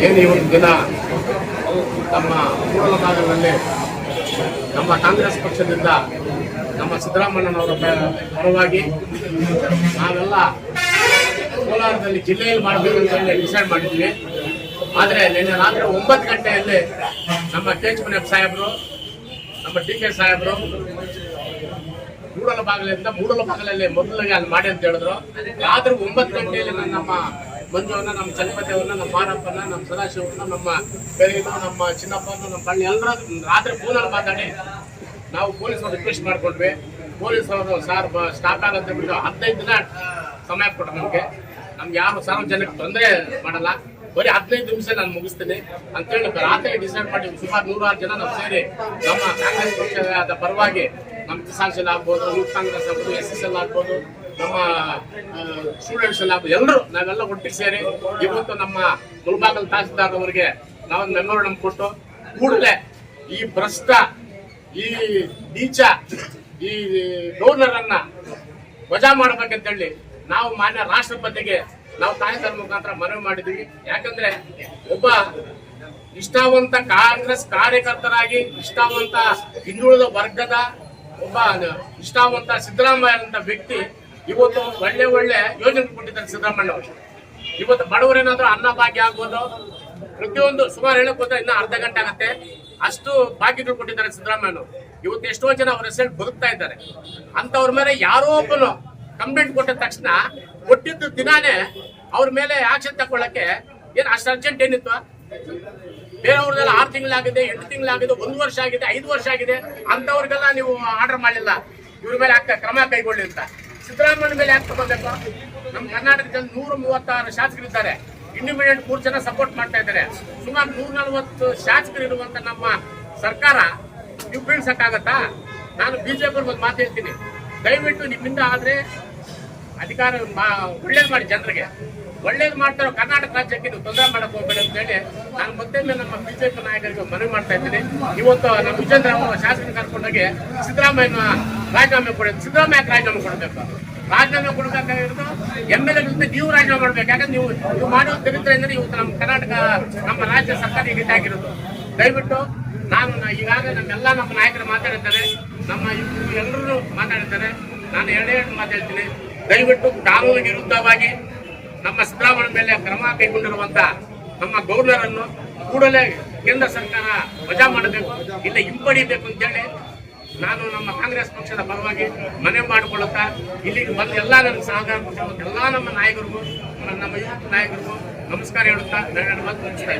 ಏನು ಇವತ್ತು ದಿನ? ನಮ್ಮ ಪೂರ್ವ ಭಾಗದಲ್ಲಿ ನಮ್ಮ ಕಾಂಗ್ರೆಸ್ ಪಕ್ಷದಿಂದ ನಮ್ಮ ಸಿದ್ದರಾಮಯ್ಯನವರ ಪರ- ಪರವಾಗಿ ನಾವೆಲ್ಲ ಕೋಲಾರದಲ್ಲಿ ಜಿಲ್ಲೆಯಲ್ಲಿ ಮಾಡಬೇಕು ಅಂತ ಹೇಳಿ ಡಿಸೈಡ್ ಮಾಡಿದ್ವಿ. ಆದರೆ ನಿನ್ನೆ ರಾತ್ರಿ ಒಂಬತ್ತು ಗಂಟೆಯಲ್ಲಿ ನಮ್ಮ ಕೆ ಎಚ್ ಮುನಿಯಪ್ಪ ಸಾಹೇಬರು, ನಮ್ಮ ಡಿ ಕೆ ಸಾಹೇಬರು ಮೂಡಲ ಬಾಗಿಲಿಂದ, ಮೂಡಲ ಬಾಗಿಲಲ್ಲಿ ಮೊದಲಿಗೆ ಅಲ್ಲಿ ಮಾಡಿ ಅಂತ ಹೇಳಿದ್ರು. ರಾತ್ರಿ ಒಂಬತ್ತು ಗಂಟೆಯಲ್ಲಿ ನಮ್ಮ ಮಂಜುವನ್ನ ನಮ್ಮ ಚನ್ನಪತಿಯವ್ರನ್ನ ನಮ್ಮ ಮಾರಪ್ಪನ ನಮ್ಮ ಸದಾಶಿವನ್ನ, ನಮ್ಮ ಬೆಳಗಿನ ನಮ್ಮ ಚಿನ್ನಪ್ಪನ ನಮ್ಮ ಬಳ್ಳಿ ಎಲ್ಲರ ರಾತ್ರಿ ಫೋನಲ್ಲಿ ಮಾತಾಡಿ ನಾವು ಪೊಲೀಸರು ರಿಕ್ವೆಸ್ಟ್ ಮಾಡ್ಕೊಂಡ್ವಿ. ಪೊಲೀಸ್ ಅವರು ಸಾರ್ ಸ್ಟಾಪ್ ಆಗಂತ ಬಿಟ್ಟು ಹದಿನೈದು ದಿನ ಸಮಯ ಕೊಟ್ಟರು ನಮಗೆ. ನಮ್ಗೆ ಯಾರು ಸಾರ್ವಜನಿಕ ತೊಂದರೆ ಮಾಡಲ್ಲ. ಬರೀ ಹದಿನೈದು ನಿಮಿಷ ನಾನು ಮುಗಿಸ್ತೀನಿ. ಅಂತೇಳಿ ರಾತ್ರಿ ಡಿಸೈಡ್ ಮಾಡಿ ಸುಮಾರು ನೂರಾರು ಜನ ನಾವು ಸೇರಿ ನಮ್ಮ ಕಾಂಗ್ರೆಸ್ ಪಕ್ಷದ ಪರವಾಗಿ ನಮ್ಮ ಕಿಸಾನ್ ಸೆಲ್ ಆಗ್ಬೋದು ಯೂತ್ ಕಾಂಗ್ರೆಸ್ ಆಗ್ಬೋದು ಎಸ್ ಎಸ್ ಎಲ್ ಆಗ್ಬೋದು. ನಮ್ಮ ಸ್ಟೂಡೆಂಟ್ಸ್ ಎಲ್ಲ ಎಲ್ಲರೂ ನಾವೆಲ್ಲ ಒಟ್ಟಿಗೆ ಸೇರಿ ಇವತ್ತು ನಮ್ಮ ಗುಲ್ಬಾಗಲ್ ತಹಸೀಲ್ದಾರ್ ಅವರಿಗೆ ನಾವೊಂದು ಮೆಮೊರಂಡಮ್ ಕೊಟ್ಟು ಕೂಡಲೇ ಈ ಭ್ರಷ್ಟ, ಈ ನೀಚ, ಈ ಡೋನರ್ ಅನ್ನ ವಜಾ ಮಾಡ್ಬೇಕಂತೇಳಿ ನಾವು ಮಾನ್ಯ ರಾಷ್ಟ್ರಪತಿಗೆ ನಾವು ತಾಯಿತರ ಮುಖಾಂತರ ಮನವಿ ಮಾಡಿದೀವಿ ಯಾಕಂದ್ರೆ ಒಬ್ಬ ನಿಷ್ಠಾವಂತ ಕಾಂಗ್ರೆಸ್ ಕಾರ್ಯಕರ್ತರಾಗಿ, ನಿಷ್ಠಾವಂತ ಹಿಂದುಳಿದ ವರ್ಗದ ಒಬ್ಬ ನಿಷ್ಠಾವಂತ ಸಿದ್ದರಾಮಯ್ಯ ವ್ಯಕ್ತಿ ಇವತ್ತು ಒಳ್ಳೆ ಒಳ್ಳೆ ಯೋಜನೆ ಕೊಟ್ಟಿದ್ದಾರೆ ಸಿದ್ದರಾಮಯ್ಯ ಅವರು. ಇವತ್ತು ಬಡವರೇನಾದ್ರೂ ಅನ್ನ ಭಾಗ್ಯ ಆಗ್ಬೋದು? ಪ್ರತಿಯೊಂದು ಸುಮಾರು ಹೇಳಕ್ ಹೋದ್ರೆ ಇನ್ನ ಅರ್ಧ ಗಂಟೆ ಆಗತ್ತೆ. ಅಷ್ಟು ಭಾಗ್ಯಗಳು ಕೊಟ್ಟಿದ್ದಾರೆ ಸಿದ್ದರಾಮಯ್ಯ ಇವತ್ತು ಎಷ್ಟೋ ಜನ ಅವ್ರ ಹೆಸರು ಬದುಕ್ತಾ ಇದ್ದಾರೆ. ಅಂತವ್ರ ಮೇಲೆ ಯಾರೋ ಒಬ್ಬನು ಕಂಪ್ಲೇಂಟ್ ಕೊಟ್ಟ ತಕ್ಷಣ ಕೊಟ್ಟಿದ್ದು ದಿನಾನೇ ಅವ್ರ ಮೇಲೆ ಆಕ್ಷನ್ ತಗೊಳಕ್ಕೆ ಏನ್ ಅಷ್ಟು ಅರ್ಜೆಂಟ್ ಏನಿತ್ತು? ಬೇರೆಯವ್ರದೆಲ್ಲ ಆರು ತಿಂಗಳಾಗಿದೆ, ಎಂಟು ತಿಂಗಳಾಗಿದೆ, ಒಂದು ವರ್ಷ ಆಗಿದೆ, ಐದು ವರ್ಷ ಆಗಿದೆ. ಅಂತವ್ರಿಗೆಲ್ಲ ನೀವು ಆರ್ಡರ್ ಮಾಡಲಿಲ್ಲ ಇವ್ರ ಮೇಲೆ ಆಗ್ತಾ ಕ್ರಮ ಕೈಗೊಳ್ಳಿ ಅಂತ. ಸಿದ್ದರಾಮಯ್ಯ ಮೇಲೆ ಯಾಕೆ ತಗೊಳ್ಬೇಕು? ನಮ್ಮ ಕರ್ನಾಟಕದಲ್ಲಿ ನೂರ ಮೂವತ್ತಾರು ಶಾಸಕರಿದ್ದಾರೆ. ಇಂಡಿಪೆಂಡೆಂಟ್ ಮೂರು ಜನ ಸಪೋರ್ಟ್ ಮಾಡ್ತಾ ಇದ್ದಾರೆ. ಸುಮಾರು ನೂರ ನಲವತ್ತು ಶಾಸಕರು ಇರುವಂತ ನಮ್ಮ ಸರ್ಕಾರ ನೀವು ಬೀಳ್ಸಕ್ಕಾಗತ್ತಾ? ನಾನು ಬಿಜೆಪಿ ಒಂದು ಮಾತು ಹೇಳ್ತೀನಿ. ದಯವಿಟ್ಟು ನಿಮ್ಮಿಂದ ಆದ್ರೆ ಅಧಿಕಾರ ಒಳ್ಳೇದು ಮಾಡಿ ಜನರಿಗೆ. ಒಳ್ಳೇದು ಮಾಡ್ತಾರೋ ಕರ್ನಾಟಕ ರಾಜ್ಯಕ್ಕೆ ಇದು ತೊಂದರೆ ಮಾಡಕ್ ಹೋಗ್ಬೇಡಿ ಅಂತ ಹೇಳಿ ನಾನು ಮತ್ತೆ ನಮ್ಮ ಬಿಜೆಪಿ ನಾಯಕರಿಗೆ ಮನವಿ ಮಾಡ್ತಾ ಇದ್ದೀನಿ. ಇವತ್ತು ನಮ್ಮ ವಿಜೇಂದ್ರ ಶಾಸಕರು ಕರ್ಕೊಂಡೋಗಿ ಸಿದ್ದರಾಮಯ್ಯನ ರಾಜೀನಾಮೆ ಕೊಡ ಸಿದ್ದರಾಮಯ್ಯ ರಾಜೀನಾಮೆ ಕೊಡಬೇಕು? ರಾಜೀನಾಮೆ ಕೊಡಬೇಕಾಗಿರೋದು ಎಂ ಎಲ್ ಎ ನೀವು ರಾಜೀನಾಮೆ ಮಾಡ್ಬೇಕು. ಯಾಕಂದ್ರೆ ನೀವು ನೀವು ಮಾಡೋ ಚರಿತ್ರೆಯಿಂದ ಇವತ್ತು ನಮ್ಮ ಕರ್ನಾಟಕ, ನಮ್ಮ ರಾಜ್ಯ ಸರ್ಕಾರ ಆಗಿರೋದು ದಯವಿಟ್ಟು ನಾನು ಈಗಾಗಲೇ ನಮ್ಮೆಲ್ಲ ನಮ್ಮ ನಾಯಕರು ಮಾತಾಡಿದ್ದಾರೆ. ನಮ್ಮ ಎಲ್ಲರೂ ಮಾತಾಡಿದ್ದಾರೆ. ನಾನು ಎರಡೇ ಎರಡು ಮಾತಾಡ್ತೀನಿ ದಯವಿಟ್ಟು ಕಾನೂನು ವಿರುದ್ಧವಾಗಿ ನಮ್ಮ ಸಿದ್ದರಾಮಯ್ಯ ಮೇಲೆ ಕ್ರಮ ಕೈಗೊಂಡಿರುವಂತ ನಮ್ಮ ಗೌರ್ನರ್ ಅನ್ನು ಕೂಡಲೇ ಕೇಂದ್ರ ಸರ್ಕಾರ ವಜಾ ಮಾಡಬೇಕು ಇಲ್ಲ ಹಿಂಪಡಿಬೇಕು ಅಂತೇಳಿ ನಾನು ನಮ್ಮ ಕಾಂಗ್ರೆಸ್ ಪಕ್ಷದ ಪರವಾಗಿ ಮನವಿ ಮಾಡಿಕೊಳ್ಳುತ್ತಾ ಇಲ್ಲಿಗೆ ಬಂದ ಎಲ್ಲ ನನ್ನ ಸಹಕಾರ ಎಲ್ಲ ನಮ್ಮ ನಾಯಕರಿಗೂ, ನಮ್ಮ ಯುವಕ ನಾಯಕರಿಗೂ ನಮಸ್ಕಾರ ಹೇಳುತ್ತಾ ನನ್ನ ಮಾತು ಮುಗಿಸ್ತಾ.